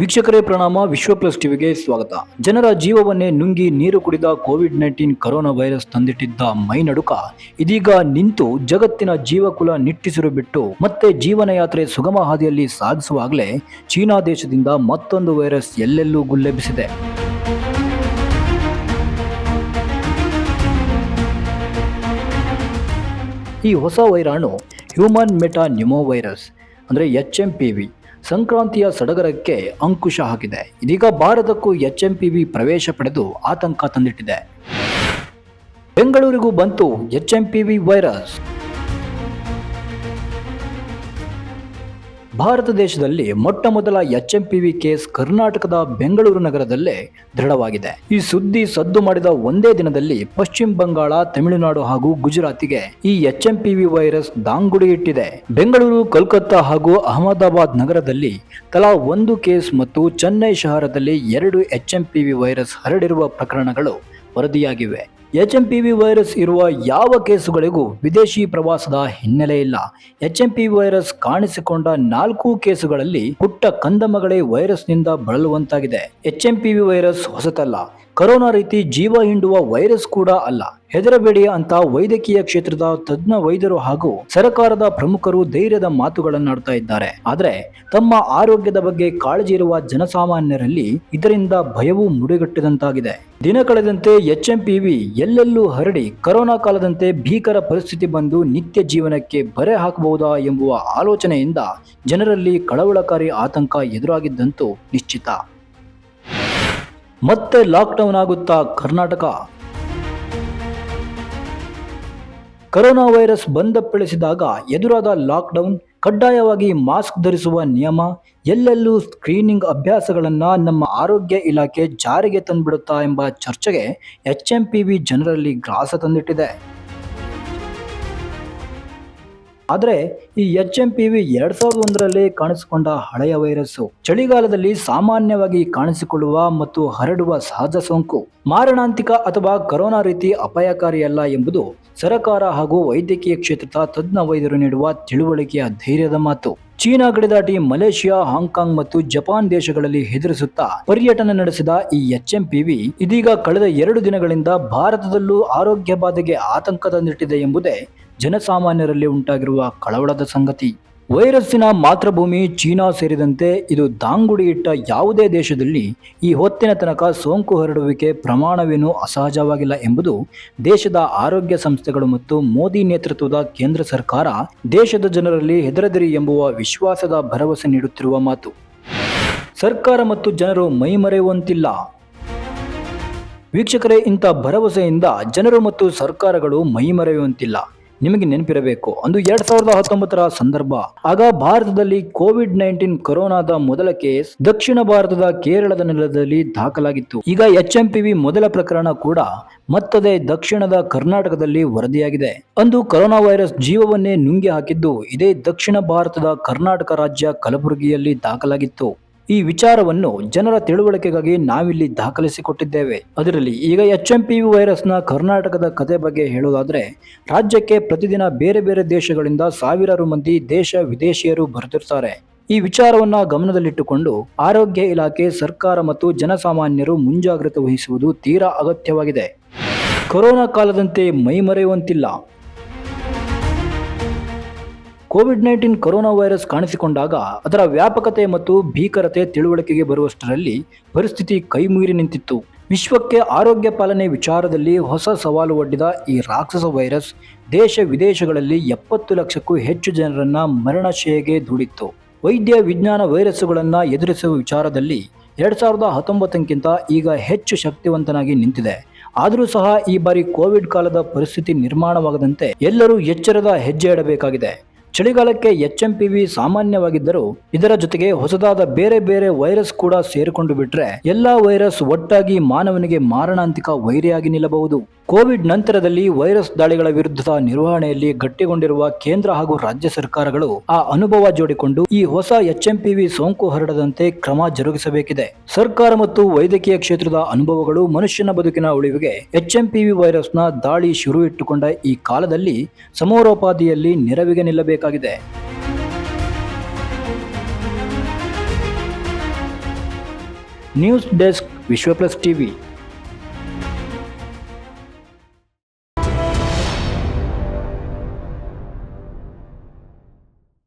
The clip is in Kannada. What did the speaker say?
ವೀಕ್ಷಕರೇ, ಪ್ರಣಾಮ. ವಿಶ್ವ ಪ್ಲಸ್ ಟಿವಿಗೆ ಸ್ವಾಗತ. ಜನರ ಜೀವವನ್ನೇ ನುಂಗಿ ನೀರು ಕುಡಿದ ಕೋವಿಡ್ ನೈನ್ಟೀನ್ ಕರೋನಾ ವೈರಸ್ ತಂದಿಟ್ಟಿದ್ದ ಮೈನಡುಕ ಇದೀಗ ನಿಂತು ಜಗತ್ತಿನ ಜೀವಕುಲ ನಿಟ್ಟಿಸಿರು ಬಿಟ್ಟು ಮತ್ತೆ ಜೀವನ ಯಾತ್ರೆ ಸುಗಮ ಹಾದಿಯಲ್ಲಿ ಸಾಗಿಸುವಾಗಲೇ ಚೀನಾ ದೇಶದಿಂದ ಮತ್ತೊಂದು ವೈರಸ್ ಎಲ್ಲೆಲ್ಲೂ ಗುಲ್ಲೆಬ್ಬಿಸಿದೆ. ಈ ಹೊಸ ವೈರಾಣು ಹ್ಯೂಮನ್ ಮೆಟಾ ವೈರಸ್ ಅಂದರೆ ಎಚ್ ಎಂ ಪಿ ವಿ. ಸಂಕ್ರಾಂತಿಯ ಸಡಗರಕ್ಕೆ ಅಂಕುಶ ಹಾಕಿದೆ. ಇದೀಗ ಭಾರತಕ್ಕೂ ಎಚ್ ಎಂ ಪಿ ವಿ ಪ್ರವೇಶ ಪಡೆದು ಆತಂಕ ತಂದಿಟ್ಟಿದೆ. ಬೆಂಗಳೂರಿಗೂ ಬಂತು H M P V virus Bharat ದೇಶದಲ್ಲಿ ಮೊಟ್ಟ ಮೊದಲ H M P V case ಕರ್ನಾಟಕದ ಬೆಂಗಳೂರು ನಗರದಲ್ಲೇ ದೃಢವಾಗಿದೆ. ಈ ಸುದ್ದಿ ಸದ್ದು ಮಾಡಿದ ಒಂದೇ ದಿನದಲ್ಲಿ ಪಶ್ಚಿಮ ಬಂಗಾಳ, ತಮಿಳುನಾಡು ಹಾಗೂ ಗುಜರಾತಿಗೆ ಈ H M P V virus ದಾಂಗುಡಿ ಇಟ್ಟಿದೆ. ಬೆಂಗಳೂರು, ಕೋಲ್ಕತ್ತಾ ಹಾಗೂ ಅಹಮದಾಬಾದ್ ನಗರದಲ್ಲಿ ತಲಾ ಒಂದು ಕೇಸ್ ಮತ್ತು ಚೆನ್ನೈ ಶಹರದಲ್ಲಿ ಎರಡು H M P V virus ಹರಡಿರುವ ಪ್ರಕರಣಗಳು ವರದಿಯಾಗಿವೆ. H M P V virus ಇರುವ ಯಾವ ಕೇಸುಗಳಿಗೂ ವಿದೇಶಿ ಪ್ರವಾಸದ ಹಿನ್ನೆಲೆ ಇಲ್ಲ. ಎಚ್ ಎಂ ಪಿ ವೈರಸ್ ಕಾಣಿಸಿಕೊಂಡ ನಾಲ್ಕು ಕೇಸುಗಳಲ್ಲಿ ಪುಟ್ಟ ಕಂದಮಗಳೇ ವೈರಸ್ನಿಂದ ಬಳಲುವಂತಾಗಿದೆ. H M P V virus ಹೊಸತಲ್ಲ. Corona ರೀತಿ ಜೀವ ಹಿಂಡುವ ವೈರಸ್ ಕೂಡ ಅಲ್ಲ. ಹೆದರಬೇಡಿ ಅಂತ ವೈದ್ಯಕೀಯ ಕ್ಷೇತ್ರದ ತಜ್ಞ ವೈದ್ಯರು ಹಾಗೂ ಸರ್ಕಾರದ ಪ್ರಮುಖರು ಧೈರ್ಯದ ಮಾತುಗಳನ್ನಾಡ್ತಾ ಇದ್ದಾರೆ. ಆದರೆ ತಮ್ಮ ಆರೋಗ್ಯದ ಬಗ್ಗೆ ಕಾಳಜಿ ಇರುವ ಜನಸಾಮಾನ್ಯರಲ್ಲಿ ಇದರಿಂದ ಭಯವು ಮುಡಿಗಟ್ಟಿದಂತಾಗಿದೆ. ದಿನ ಕಳೆದಂತೆ ವಿ ಎಲ್ಲೆಲ್ಲೂ ಹರಡಿ ಕರೋನಾ ಕಾಲದಂತೆ ಭೀಕರ ಪರಿಸ್ಥಿತಿ ಬಂದು ನಿತ್ಯ ಜೀವನಕ್ಕೆ ಬರೆ ಹಾಕಬಹುದಾ ಎಂಬುವ ಆಲೋಚನೆಯಿಂದ ಜನರಲ್ಲಿ ಕಳವಳಕಾರಿ ಆತಂಕ ಎದುರಾಗಿದ್ದಂತೂ ನಿಶ್ಚಿತ. ಮತ್ತೆ ಲಾಕ್ಡೌನ್ ಆಗುತ್ತಾ ಕರ್ನಾಟಕ? ಕರೋನಾ ವೈರಸ್ ಬಂದಪ್ಪಳಿಸಿದಾಗ ಎದುರಾದ ಲಾಕ್ಡೌನ್ ಕಡ್ಡಾಯವಾಗಿ ಮಾಸ್ಕ್ ಧರಿಸುವ ನಿಯಮ, ಎಲ್ಲೆಲ್ಲೂ ಸ್ಕ್ರೀನಿಂಗ್ ಅಭ್ಯಾಸಗಳನ್ನು ನಮ್ಮ ಆರೋಗ್ಯ ಇಲಾಖೆ ಜಾರಿಗೆ ತಂದ್ಬಿಡುತ್ತಾ ಎಂಬ ಚರ್ಚೆಗೆ ಎಚ್ ಎಂ ಪಿ ವಿ ಜನರಲ್ಲಿ ಗ್ರಾಸ ತಂದಿಟ್ಟಿದೆ. ಆದರೆ ಈ ಎಚ್ ಎಂ ಪಿ ವಿ ಎರಡ್ ಸಾವಿರದ ಒಂದರಲ್ಲಿ ಕಾಣಿಸಿಕೊಂಡ ಹಳೆಯ ವೈರಸ್ಸು. ಚಳಿಗಾಲದಲ್ಲಿ ಸಾಮಾನ್ಯವಾಗಿ ಕಾಣಿಸಿಕೊಳ್ಳುವ ಮತ್ತು ಹರಡುವ ಸಹಜ ಸೋಂಕು. ಮಾರಣಾಂತಿಕ ಅಥವಾ ಕರೋನಾ ರೀತಿ ಅಪಾಯಕಾರಿಯಲ್ಲ ಎಂಬುದು ಸರಕಾರ ಹಾಗೂ ವೈದ್ಯಕೀಯ ಕ್ಷೇತ್ರದ ತಜ್ಞ ವೈದ್ಯರು ನೀಡುವ ತಿಳುವಳಿಕೆಯ ಧೈರ್ಯದ ಮಾತು. ಚೀನಾ ಗಡಿದಾಟಿ ಮಲೇಷಿಯಾ, ಹಾಂಗ್ಕಾಂಗ್ ಮತ್ತು ಜಪಾನ್ ದೇಶಗಳಲ್ಲಿ ಹೆದರಿಸುತ್ತಾ ಪರ್ಯಟನೆ ನಡೆಸಿದ ಈ ಎಚ್ ಎಂ ಪಿ ವಿ ಇದೀಗ ಕಳೆದ ಎರಡು ದಿನಗಳಿಂದ ಭಾರತದಲ್ಲೂ ಆರೋಗ್ಯ ಬಾಧೆಗೆ ಆತಂಕ ತಂದಿಟ್ಟಿದೆ ಎಂಬುದೇ ಜನಸಾಮಾನ್ಯರಲ್ಲಿ ಉಂಟಾಗಿರುವ ಕಳವಳದ ಸಂಗತಿ. ವೈರಸ್ಸಿನ ಮಾತೃಭೂಮಿ ಚೀನಾ ಸೇರಿದಂತೆ ಇದು ದಾಂಗುಡಿ ಇಟ್ಟ ಯಾವುದೇ ದೇಶದಲ್ಲಿ ಈ ಹೊತ್ತಿನ ತನಕ ಸೋಂಕು ಹರಡುವಿಕೆ ಪ್ರಮಾಣವೇನೂ ಅಸಹಜವಾಗಿಲ್ಲ ಎಂಬುದು ದೇಶದ ಆರೋಗ್ಯ ಸಂಸ್ಥೆಗಳು ಮತ್ತು ಮೋದಿ ನೇತೃತ್ವದ ಕೇಂದ್ರ ಸರ್ಕಾರ ದೇಶದ ಜನರಲ್ಲಿ ಹೆದರದಿರಿ ಎಂಬುವ ವಿಶ್ವಾಸದ ಭರವಸೆ ನೀಡುತ್ತಿರುವ ಮಾತು. ಸರ್ಕಾರ ಮತ್ತು ಜನರು ಮೈಮರೆಯುವಂತಿಲ್ಲ ವೀಕ್ಷಕರೇ, ಇಂಥ ಭರವಸೆಯಿಂದ ಜನರು ಮತ್ತು ಸರ್ಕಾರಗಳು ಮೈಮರೆಯುವಂತಿಲ್ಲ ನಿಮಗೆ ನೆನಪಿರಬೇಕು ಅಂದು ಎರಡ್ ಸಾವಿರದ ಹತ್ತೊಂಬತ್ತರ ಸಂದರ್ಭ. ಆಗ ಭಾರತದಲ್ಲಿ ಕೋವಿಡ್ ನೈನ್ಟೀನ್ ಕೊರೋನಾದ ಮೊದಲ ಕೇಸ್ ದಕ್ಷಿಣ ಭಾರತದ ಕೇರಳದ ನೆಲದಲ್ಲಿ ದಾಖಲಾಗಿತ್ತು. ಈಗ ಎಚ್ ಎಂ ಪಿ ಮೊದಲ ಪ್ರಕರಣ ಕೂಡ ಮತ್ತದೇ ದಕ್ಷಿಣದ ಕರ್ನಾಟಕದಲ್ಲಿ ವರದಿಯಾಗಿದೆ. ಅಂದು ಕೊರೋನಾ ವೈರಸ್ ಜೀವವನ್ನೇ ನುಂಗಿ ಹಾಕಿದ್ದು ಇದೇ ದಕ್ಷಿಣ ಭಾರತದ ಕರ್ನಾಟಕ ರಾಜ್ಯ ಕಲಬುರಗಿಯಲ್ಲಿ ದಾಖಲಾಗಿತ್ತು. ಈ ವಿಚಾರವನ್ನು ಜನರ ತಿಳುವಳಿಕೆಗಾಗಿ ನಾವಿಲ್ಲಿ ದಾಖಲಿಸಿಕೊಟ್ಟಿದ್ದೇವೆ. ಅದರಲ್ಲಿ ಈಗ ಎಚ್ ಎಂ ಪಿ ವಿ ವೈರಸ್ನ ಕರ್ನಾಟಕದ ಕತೆ ಬಗ್ಗೆ ಹೇಳುವುದಾದರೆ ರಾಜ್ಯಕ್ಕೆ ಪ್ರತಿದಿನ ಬೇರೆ ಬೇರೆ ದೇಶಗಳಿಂದ ಸಾವಿರಾರು ಮಂದಿ ದೇಶ ವಿದೇಶಿಯರು ಬರುತ್ತಿರ್ತಾರೆ. ಈ ವಿಚಾರವನ್ನ ಗಮನದಲ್ಲಿಟ್ಟುಕೊಂಡು ಆರೋಗ್ಯ ಇಲಾಖೆ, ಸರ್ಕಾರ ಮತ್ತು ಜನಸಾಮಾನ್ಯರು ಮುಂಜಾಗ್ರತೆ ವಹಿಸುವುದು ತೀರಾ ಅಗತ್ಯವಾಗಿದೆ. ಕೊರೋನಾ ಕಾಲದಂತೆ ಮೈಮರೆಯುವಂತಿಲ್ಲ. ಕೋವಿಡ್ ನೈನ್ಟೀನ್ ಕೊರೋನಾ ವೈರಸ್ ಕಾಣಿಸಿಕೊಂಡಾಗ ಅದರ ವ್ಯಾಪಕತೆ ಮತ್ತು ಭೀಕರತೆ ತಿಳುವಳಿಕೆಗೆ ಬರುವಷ್ಟರಲ್ಲಿ ಪರಿಸ್ಥಿತಿ ಕೈಮೀರಿ ನಿಂತಿತ್ತು. ವಿಶ್ವಕ್ಕೆ ಆರೋಗ್ಯ ಪಾಲನೆ ವಿಚಾರದಲ್ಲಿ ಹೊಸ ಸವಾಲು ಒಡ್ಡಿದ ಈ ರಾಕ್ಷಸ ವೈರಸ್ ದೇಶ ವಿದೇಶಗಳಲ್ಲಿ ಎಪ್ಪತ್ತು ಲಕ್ಷಕ್ಕೂ ಹೆಚ್ಚು ಜನರನ್ನ ಮರಣಶಯಗೆ ದೂಡಿತ್ತು. ವೈದ್ಯ ವಿಜ್ಞಾನ ವೈರಸ್ಸುಗಳನ್ನು ಎದುರಿಸುವ ವಿಚಾರದಲ್ಲಿ ಎರಡ್ ಸಾವಿರದ ಹತ್ತೊಂಬತ್ತಕ್ಕಿಂತ ಈಗ ಹೆಚ್ಚು ಶಕ್ತಿವಂತನಾಗಿ ನಿಂತಿದೆ. ಆದರೂ ಸಹ ಈ ಬಾರಿ ಕೋವಿಡ್ ಕಾಲದ ಪರಿಸ್ಥಿತಿ ನಿರ್ಮಾಣವಾಗದಂತೆ ಎಲ್ಲರೂ ಎಚ್ಚರದ ಹೆಜ್ಜೆ ಇಡಬೇಕಾಗಿದೆ. ಚಳಿಗಾಲಕ್ಕೆ ಎಚ್ ಎಂ ಪಿ ಸಾಮಾನ್ಯವಾಗಿದ್ದರೂ ಇದರ ಜೊತೆಗೆ ಹೊಸದಾದ ಬೇರೆ ಬೇರೆ ವೈರಸ್ ಕೂಡ ಸೇರಿಕೊಂಡು ಬಿಟ್ರೆ ಎಲ್ಲಾ ವೈರಸ್ ಒಟ್ಟಾಗಿ ಮಾನವನಿಗೆ ಮಾರಣಾಂತಿಕ ವೈರಿಯಾಗಿ ನಿಲ್ಲಬಹುದು. ಕೋವಿಡ್ ನಂತರದಲ್ಲಿ ವೈರಸ್ ದಾಳಿಗಳ ವಿರುದ್ಧದ ನಿರ್ವಹಣೆಯಲ್ಲಿ ಗಟ್ಟಿಗೊಂಡಿರುವ ಕೇಂದ್ರ ಹಾಗೂ ರಾಜ್ಯ ಸರ್ಕಾರಗಳು ಆ ಅನುಭವ ಜೋಡಿಕೊಂಡು ಈ ಹೊಸ ಎಚ್ ಎಂ ಪಿ ವಿ ಸೋಂಕು ಹರಡದಂತೆ ಕ್ರಮ ಜರುಗಿಸಬೇಕಿದೆ. ಸರ್ಕಾರ ಮತ್ತು ವೈದ್ಯಕೀಯ ಕ್ಷೇತ್ರದ ಅನುಭವಗಳು ಮನುಷ್ಯನ ಬದುಕಿನ ಉಳಿವಿಗೆ ಎಚ್ ಎಂ ಪಿ ವಿ ವೈರಸ್ನ ದಾಳಿ ಶುರು ಇಟ್ಟುಕೊಂಡ ಈ ಕಾಲದಲ್ಲಿ ಸಮರೋಪಾದಿಯಲ್ಲಿ ನೆರವಿಗೆ ನಿಲ್ಲಬೇಕಾಗಿದೆ. ಬೇಕಾಗಿದೆ news desk Vishwa plus TV